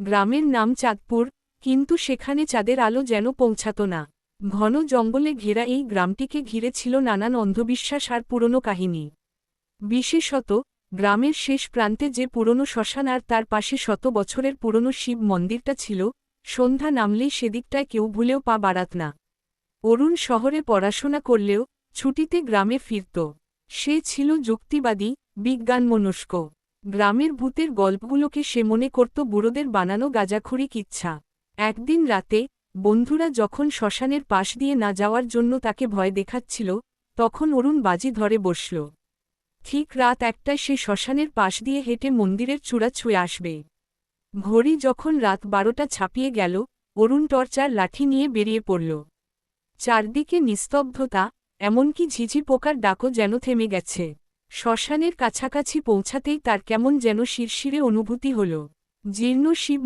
গ্রামের নাম চাঁদপুর, কিন্তু সেখানে চাঁদের আলো যেন পৌঁছাত না। ঘন জঙ্গলে ঘেরা এই গ্রামটিকে ঘিরে ছিল নানান অন্ধবিশ্বাস আর পুরনো কাহিনী। বিশেষত, গ্রামের শেষ প্রান্তে যে পুরনো শ্মশান আর তার পাশে শত বছরের পুরনো শিব মন্দিরটা ছিল, সন্ধ্যা নামলেই সেদিকটায় কেউ ভুলেও পা বাড়াত না। অরুণ শহরে পড়াশোনা করলেও, ছুটিতে গ্রামে ফিরত। সে ছিল যুক্তিবাদী, বিজ্ঞানমনস্ক। গ্রামের ভূতের গল্পগুলোকে সে মনে করত বুড়োদের বানানো গাজাখুরি কিচ্ছা একদিন রাতে, বন্ধুরা যখন শ্মশানের পাশ দিয়ে না যাওয়ার জন্য তাকে ভয় দেখাচ্ছিল, তখন অরুণ বাজি ধরে বসল। ঠিক রাত একটায় সে শ্মশানের পাশ দিয়ে হেঁটে মন্দিরের চূড়া ছুঁয়ে আসবে। ঘড়ি যখন রাত বারোটা ছাপিয়ে গেল, অরুণ টর্চার লাঠি নিয়ে বেরিয়ে পড়ল। চারদিকে নিস্তব্ধতা, এমনকি ঝিঝি পোকার ডাকও যেন থেমে গেছে। শ্মশানের কাছাকাছি পৌঁছাতেই তার কেমন যেন শিরশিরে অনুভূতি হল। জীর্ণ শিব